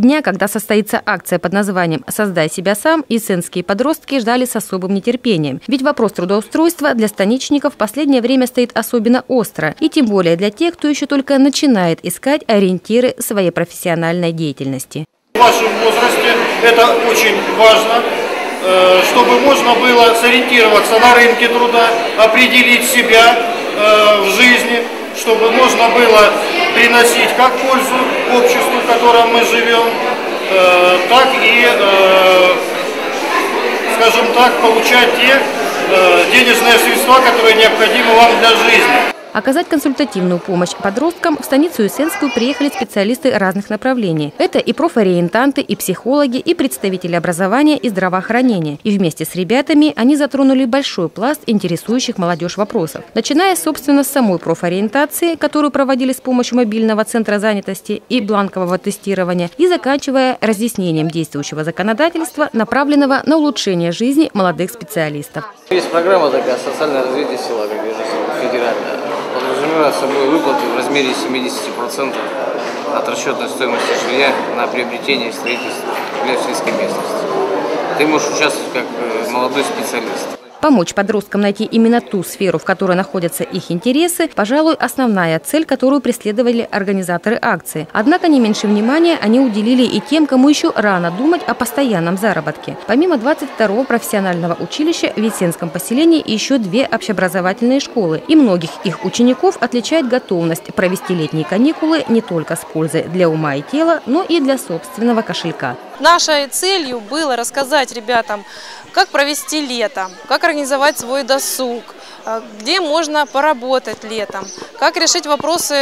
дня, когда состоится акция под названием «Создай себя сам», исенские подростки ждали с особым нетерпением. Ведь вопрос трудоустройства для станичников в последнее время стоит особенно остро. И тем более для тех, кто еще только начинает искать ориентиры своей профессиональной деятельности. В вашем возрасте это очень важно, э, чтобы можно было сориентироваться на рынке труда, определить себя э, в жизни, чтобы можно было приносить как пользу обществу, в котором мы живем, э, так и, э, скажем так, получать те э, денежные средства, которые необходимы вам для жизни. Оказать консультативную помощь подросткам в станицу Исенскую приехали специалисты разных направлений. Это и профориентанты, и психологи, и представители образования и здравоохранения. И вместе с ребятами они затронули большой пласт интересующих молодежь вопросов. Начиная, собственно, с самой профориентации, которую проводили с помощью мобильного центра занятости и бланкового тестирования, и заканчивая разъяснением действующего законодательства, направленного на улучшение жизни молодых специалистов. Есть программа такая «Социальное развитие села», как федеральная подразумевает собой выплаты в размере 70% от расчетной стоимости жилья на приобретение и строительство для сельской местности. Ты можешь участвовать как э, молодой специалист. Помочь подросткам найти именно ту сферу, в которой находятся их интересы, пожалуй, основная цель, которую преследовали организаторы акции. Однако не меньше внимания они уделили и тем, кому еще рано думать о постоянном заработке. Помимо 22-го профессионального училища в Есенском поселении еще две общеобразовательные школы. И многих их учеников отличает готовность провести летние каникулы не только с пользой для ума и тела, но и для собственного кошелька. Нашей целью было рассказать ребятам, как провести лето, как организовать свой досуг, где можно поработать летом, как решить вопросы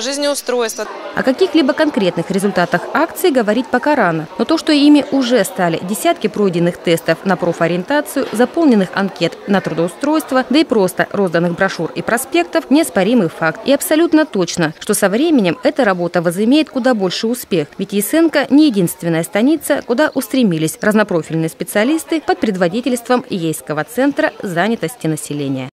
жизнеустройства. О каких-либо конкретных результатах акции говорить пока рано. Но то, что ими уже стали десятки пройденных тестов на профориентацию, заполненных анкет на трудоустройство, да и просто розданных брошюр и проспектов – неоспоримый факт. И абсолютно точно, что со временем эта работа возымеет куда больше успех. Ведь Есенко не единственная станица, куда устремились разнопрофильные специалисты под предводительством Ейского центра занятости населения.